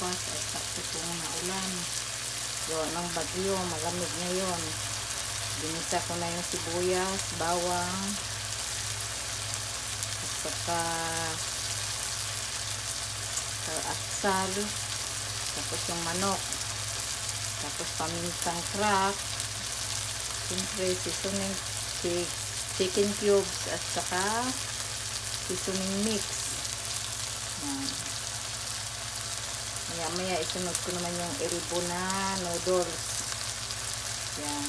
bukas at sakto po na ulan. Yun, ang bagyo, malamig ngayon. Binisa ko na yung sibuyas, bawang, at saka aksal, tapos yung manok, tapos pamintang crack, siyempre seasoning chicken cubes at saka seasoning mix. Yan. Maya maya isunod ko naman yung elbo na noodles. Yan.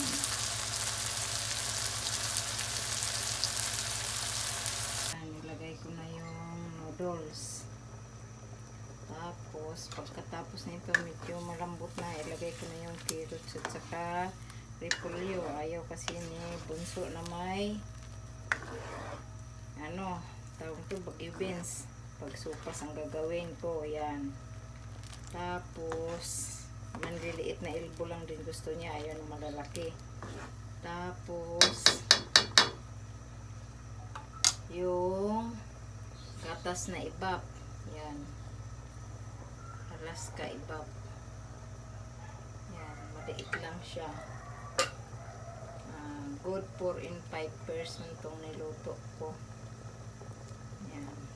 Yan, nilagay ko na yung noodles. Tapos, pagkatapos nito, medyo malambot na. Ilagay ko na yung carrots at saka repolyo. Ayaw kasi ni bunso na may ano, tawag to, bagyo beans. Pagsupas ang gagawin ko. Yan. Tapos, manliliit na elbow lang din gusto niya. Ayaw ng malalaki. Tapos, yung gatas na ibap. Yan. Alaska ibap. Yan. Maliit lang siya. Ah, good 4 in 5 person tong niluto ko. Yan.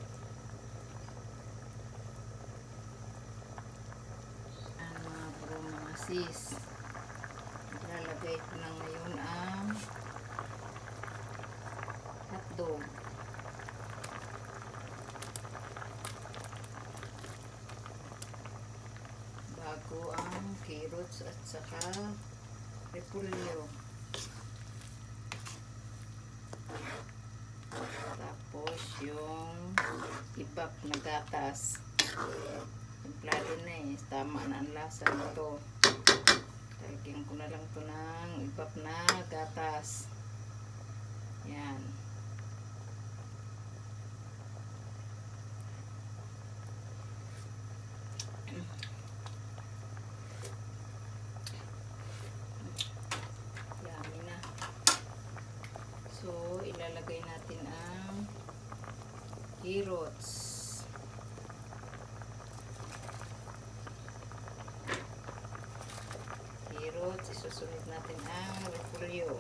ang mga sis. Ilalagay ko na ngayon ang hotdog. Bago ang carrots at saka repolyo. Tapos yung ibap na gatas. Templado na eh. Tama na ang lasa nito. Talagyan ko na lang to ng ibap na gatas. Yan. Yummy na. So, ilalagay natin ang carrots. carrots, isusunod natin ang repolyo.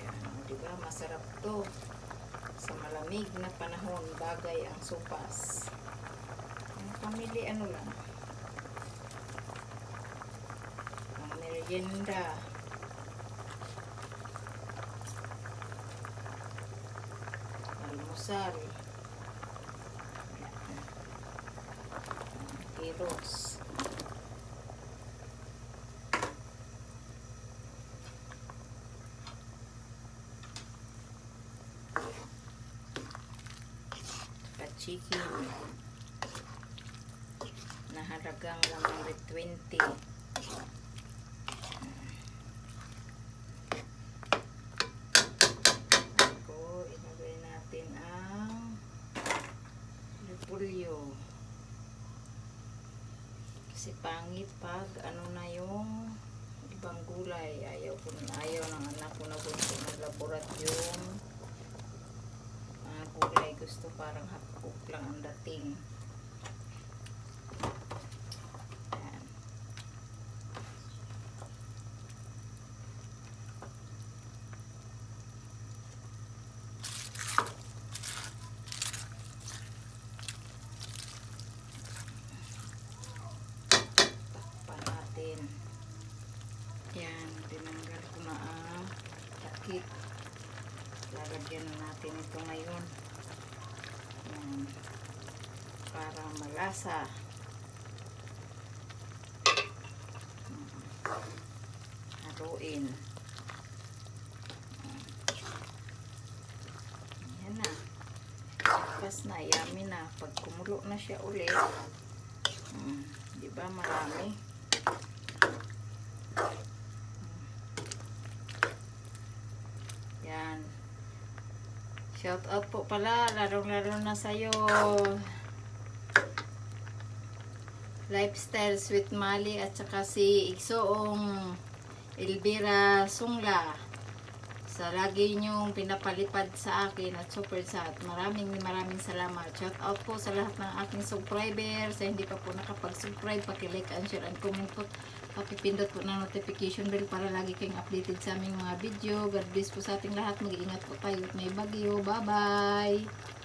Ayan, diba? Masarap to. Sa malamig na panahon, bagay ang sopas. Ang pamili, ano lang. Ang merienda. Almusal. virus. Ka-chicken. Naharagang lang ng 20. Kasi pangit pag ano na yung ibang gulay. Ayaw, ko, ayaw ng anak ko na gusto ng laborat yung mga gulay. Gusto parang hapok lang ang dating. Ayan. Takpan natin. Yan, tinanggal ko na ang takip. Lalagyan na natin ito ngayon. Yan. Para malasa. Haruin. Yan na. Tapos na, yummy na. Pag kumulo na siya ulit, mm, di ba marami? Yan. Shout out po pala, larong-laro na sa'yo. Lifestyle Sweet Mali at saka si Igsoong Elvira Sungla. Sa lagi niyong pinapalipad sa akin at super chat. Maraming maraming salamat. Shout out po sa lahat ng aking subscriber. Sa hindi pa po nakapag-subscribe, paki-like and share and comment po. Pakipindot po ng notification bell para lagi kayong updated sa aming mga video. God bless po sa ating lahat. Mag-iingat po tayo at may bagyo. Bye-bye!